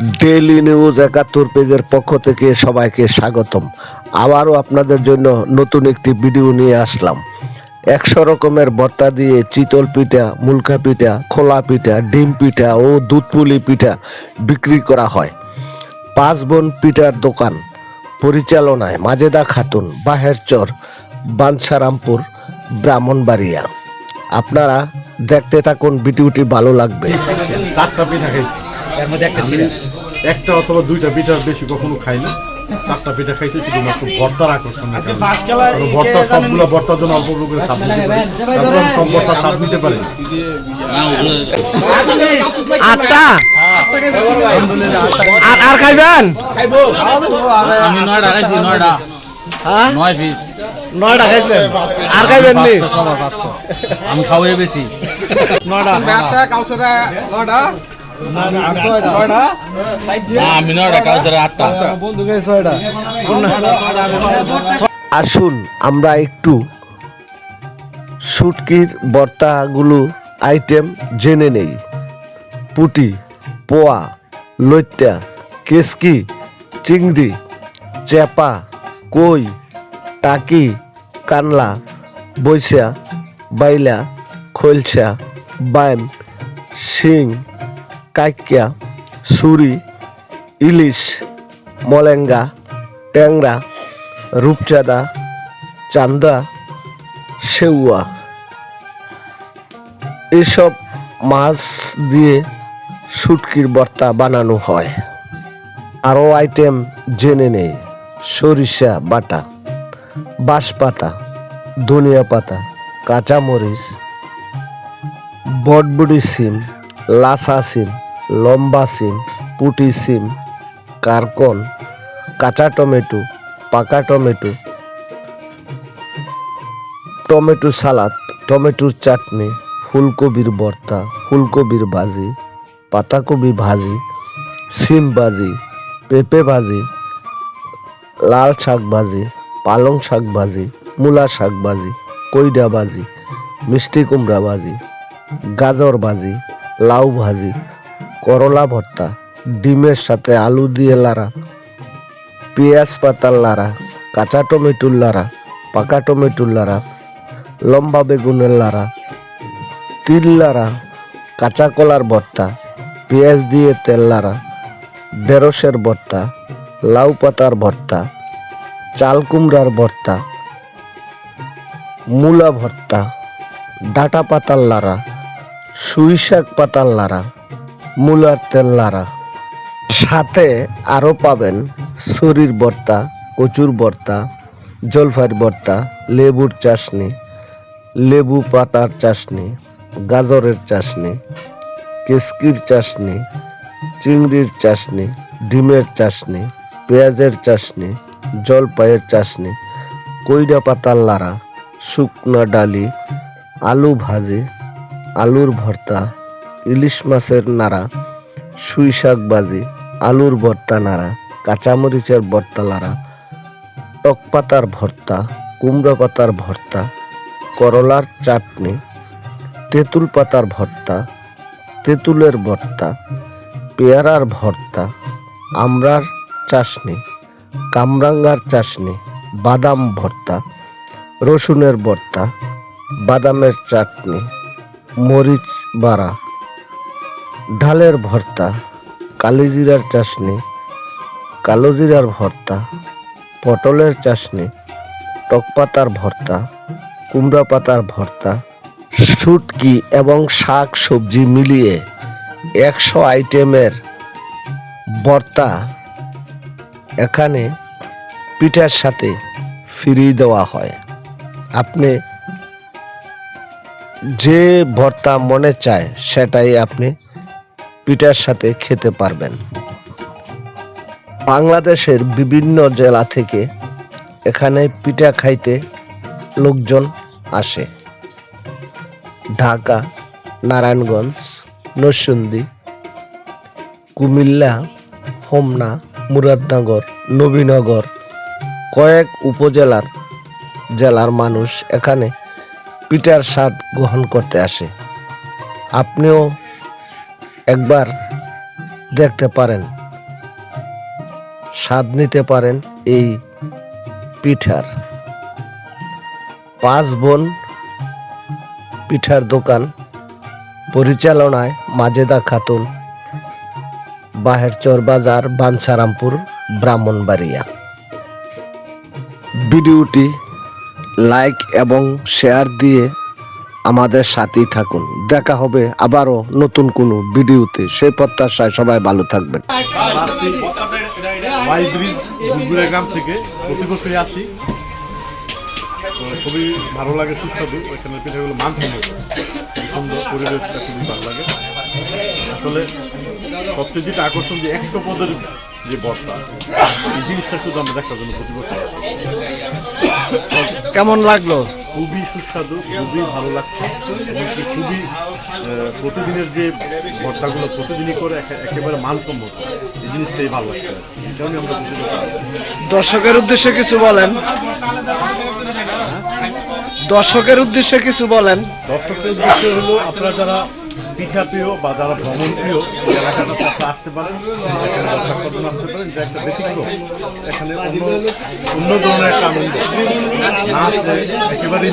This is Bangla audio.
ডেইলি নিউজ একাত্তর পেজের পক্ষ থেকে সবাইকে স্বাগতম। আবারও আপনাদের জন্য নতুন একটি ভিডিও নিয়ে আসলাম। একশো রকমের ভর্তা দিয়ে চিতল পিঠা, মুলকা পিঠা, খোলা পিঠা, ডিম পিঠা ও দুধ পুলি পিঠা বিক্রি করা হয়। পাঁচ বোন পিঠার দোকান, পরিচালনায় মাজেদা খাতুন, বাহের চর বাঞ্ছারামপুর ব্রাহ্মণবাড়িয়া। আপনারা দেখতে থাকুন ভিডিওটি ভালো লাগবে। চারটা পিঠা খাইছি এর মধ্যে একটা ছিল একটা অথবা দুইটা পিঠার বেশি কখনো খাই না। চারটা পিঠা খাইছি শুধুমাত্র ভর্তার আকর্ষণ ভর্তা সবগুলো ভর্তার জন্য অল্প অল্প করে স্বাদ নিতে পারি। তারপর সব ভর্তা স্বাদ নিতে পারি। আটটা? আর আর খাইবেন? আমি নয়টা খাইছি নয়টা। নয় পিস নয়টা খাইছেন? আর খাইবেন নি? আমি খাওয়াই বেশি। নয়টা। না আসুন, আমরা একটু শুটকির বর্তাগুলো আইটেম জেনে নেই। পুটি, পোয়া, লইট্টা, কেসকি, চিংড়ি চেপা কই, টাকি, কানলা, বৈশা, বাইলা, খৈলসা বাইম শিং কাইকিয়া সুরি ইলিশ, মলেঙ্গা, ট্যাংরা, রূপচাঁদা, চান্দা, সেউয়া। এসব মাছ দিয়ে শুটকির ভর্তা বানানো হয়। আরও আইটেম জেনে নেই। সরিষা বাটা, বাঁশপাতা, ধনিয়া পাতা, কাঁচামরিচ, বটবুডি সিম লাসা সিম লম্বা সিম, পুটি সিম, কারকন, কাঁচা টমেটো, পাকা টমেটো টমেটো সালাদ টমেটোর চাটনি, ফুলকপির ভর্তা, ফুলকপির ভাজি, পাতাকপি ভাজি, সিম ভাজি, পেঁপে ভাজি, লাল শাক ভাজি, পালং শাক ভাজি, মূলা শাক ভাজি কইডা ভাজি, মিষ্টি কুমড়া ভাজি, গাজর ভাজি, লাউ ভাজি করলা ভর্তা, ডিমের সাথে আলু দিয়ে লাড়া পেঁয়াজ পাতার লাড়া কাঁচা টমেটোর লাড়া পাকা টমেটোর লাড়া লম্বা বেগুনের লাড়া তিল লাড়া কাঁচা কলার ভর্তা, পেঁয়াজ দিয়ে তেল লাড়া ঢেঁড়সের ভর্তা, লাউ পাতার ভর্তা, চাল কুমড়ার ভর্তা, মূলা ভর্তা, ডাটা পাতার লাড়া সুই শাক পাতার লাড়া মূলার তেল লাড়া। সাথে আরও পাবেন শরীর ভর্তা, কচুর ভর্তা, জলফাইয়ের ভর্তা, লেবুর চাশনি, লেবু পাতার চাশনি, গাজরের চাশনি, কেসকির চাশনি, চিংড়ির চাশনি, ডিমের চাশনি, পেঁয়াজের চাশনি, জলপাইয়ের চাশনি কইডা পাতার লাড়া, শুকনা ডালি, আলু ভাজি, আলুর ভর্তা ইলিশ মাছের নাড়া, সুই শাক ভাজি, আলুর ভর্তা নাড়া, কাঁচামরিচের ভর্তা লাড়া টক পাতার ভর্তা, কুমড়ো পাতার ভর্তা, করলার চাটনি, তেঁতুল পাতার ভর্তা, তেঁতুলের ভর্তা, পেয়ারার ভর্তা, আমরার চাশনি, কামরাঙ্গার চাশনি, বাদাম ভর্তা, রসুনের ভর্তা, বাদামের চাটনি, মরিচ বাড়া। ঢালের ভর্তা কালিজিরার চাশনি, কালো জিরার ভর্তা, পটলের চাশনি, টক পাতার ভর্তা, কুমড়া পাতার ভর্তা, শুটকি এবং শাক সবজি মিলিয়ে একশো আইটেমের ভর্তা এখানে পিঠার সাথে ফ্রি দেওয়া হয়। আপনি যে ভর্তা মনে চায়, সেটাই আপনি পিঠার সাথে খেতে পারবেন। বাংলাদেশের বিভিন্ন জেলা থেকে এখানে পিঠা খাইতে লোকজন আসে। ঢাকা, নারায়ণগঞ্জ, নরসিংদী, কুমিল্লা, হোমনা, মুরাদনগর, নবীনগর কয়েক উপজেলার জেলার মানুষ এখানে পিঠার স্বাদ গ্রহণ করতে আসে। আপনিও একবার দেখতে পারেন, স্বাদ নিতে পারেন এই পিঠার। পাঁচ বোন পিঠার দোকান, পরিচালনায় মাজেদা খাতুন বাহেরচর বাজার বাঞ্ছারামপুর ব্রাহ্মণবাড়িয়া। ভিডিওটি লাইক এবং শেয়ার দিয়ে আমাদের সাথেই থাকুন। দেখা হবে আবারও নতুন কোনো ভিডিওতে। সেই প্রত্যাশায় সবাই ভালো থাকবেন। গ্রাম থেকে প্রতি বছরই আসি। খুবই ভালো লাগে সুস্বাদু। ওইখানে পিঠাগুলো মানতে সুন্দর পরিবেশটা খুবই ভালো লাগে। আসলে সবচেয়ে যেটা আকর্ষণ যে একশো পদের যে বর্তা এই জিনিসটা শুধু আমরা দেখার জন্য প্রতি বছর কেমন লাগল? খুবই সুস্বাদু খুবই ভালো লাগছে। খুবই প্রতিদিনের যে ভর্তাগুলো প্রতিদিনই করে একে- একেবারে মানসম্মত। এই জিনিসটাই ভালো লাগছে। কারণে আমরা। দর্শকের উদ্দেশ্যে কিছু বলেন। দর্শকের উদ্দেশ্যে কিছু বলেন। দর্শকের উদ্দেশ্য হলো আপনারা যারা পিঠা প্রিয় বা যারা ভ্রমণ প্রিয় এলাকাটা এলাকাটাতে আসতে পারেন এখানে আসতে পারেন, যে একটা ব্যতিক্রম। এখানে অন্য অন্য ধরনের একটা আনন্দ। না আসলে একেবারেই